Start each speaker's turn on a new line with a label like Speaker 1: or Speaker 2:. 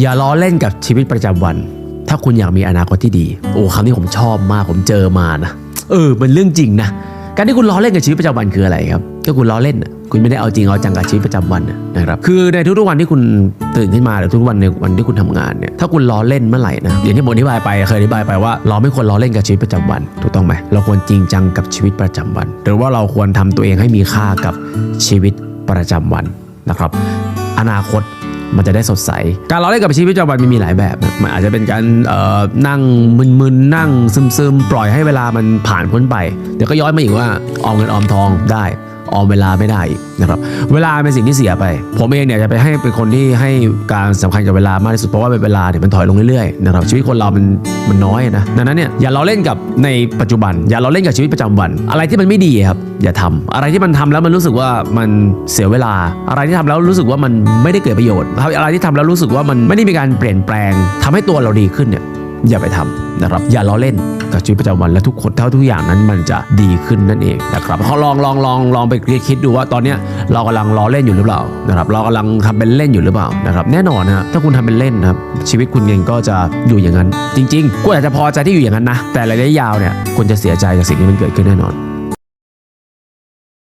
Speaker 1: อย่าล้อเล่นกับชีวิตประจำวัน ถ้าคุณอยากมีอนาคตที่ดี โอ้คำนี้ผมชอบมากผมเจอมานะเออมันเรื่องจริงนะการที่คุณล้อเล่นกับชีวิตประจำวันคืออะไรครับก็คุณล้อเล่นคุณไม่ได้เอาจริงเอาจังกับชีวิตประจำวันนะครับคือในทุกๆวันที่คุณตื่นขึ้นมาหรือทุกวันในวันที่คุณทำงานเนี่ยถ้าคุณล้อเล่นเมื่อไหร่นะอย่างที่ผมอธิบายไปเคยอธิบายไปว่าเราไม่ควรล้อเล่นกับชีวิตประจำวันถูกต้องไหมเราควรจริงจังกับชีวิตประจำวัน หรือว่าเราควรทำตัวเองให้มีค่ากับชีวิตประจำวันนะครับ อนาคต มันจะได้สดใส การล้อเล่นกับชีวิตประจำวันมันมีหลายแบบนะมันอาจจะเป็นการเอ่อนั่งมึนๆนั่งซึมๆ ปล่อยให้เวลามันผ่านพ้นไป เดี๋ยวก็ย้อนมาอีกว่าออมเงินออมทองได้ ออมเวลาไม่ได้อีกนะครับเวลาเป็นสิ่งที่เสียไป ผมเองเนี่ยจะไปให้เป็นคนที่ให้การสำคัญกับเวลามากที่สุดเพราะว่าเวลาเนี่ยมันถอยลงเรื่อยๆนะครับชีวิตคนเรามันมันน้อยนะดังนั้นเนี่ยอย่าล้อเล่นกับในปัจจุบัน อย่าล้อเล่นกับชีวิตประจำวัน อะไรที่มันไม่ดีครับอย่าทำอะไรที่มันทำแล้วมันรู้สึกว่ามันเสียเวลา อะไรที่ทำแล้วรู้สึกว่ามันไม่ได้เกิดประโยชน์อะไรที่ทำแล้วรู้สึกว่ามันไม่ได้มีการเปลี่ยนแปลงทำให้ตัวเราดีขึ้นเนี่ย อย่าไปทำนะครับ อย่าล้อเล่นกับชีวิตประจำวันและทุกคนเท่าทุกอย่างนั้นมันจะดีขึ้นนั่นเองนะครับเขาลองลองลองลองไปคิดดูว่าตอนเนี้ยเรากำลังล้อเล่นอยู่หรือเปล่านะครับเรากำลังทำเป็นเล่นอยู่หรือเปล่านะครับแน่นอนนะถ้าคุณทำเป็นเล่นนะครับชีวิตคุณเองก็จะอยู่อย่างนั้น จริงๆคุณอาจจะพอใจที่อยู่อย่างนั้นนะแต่ระยะยาวเนี่ยคุณจะเสียใจกับสิ่งที่มันเกิดขึ้นแน่นอน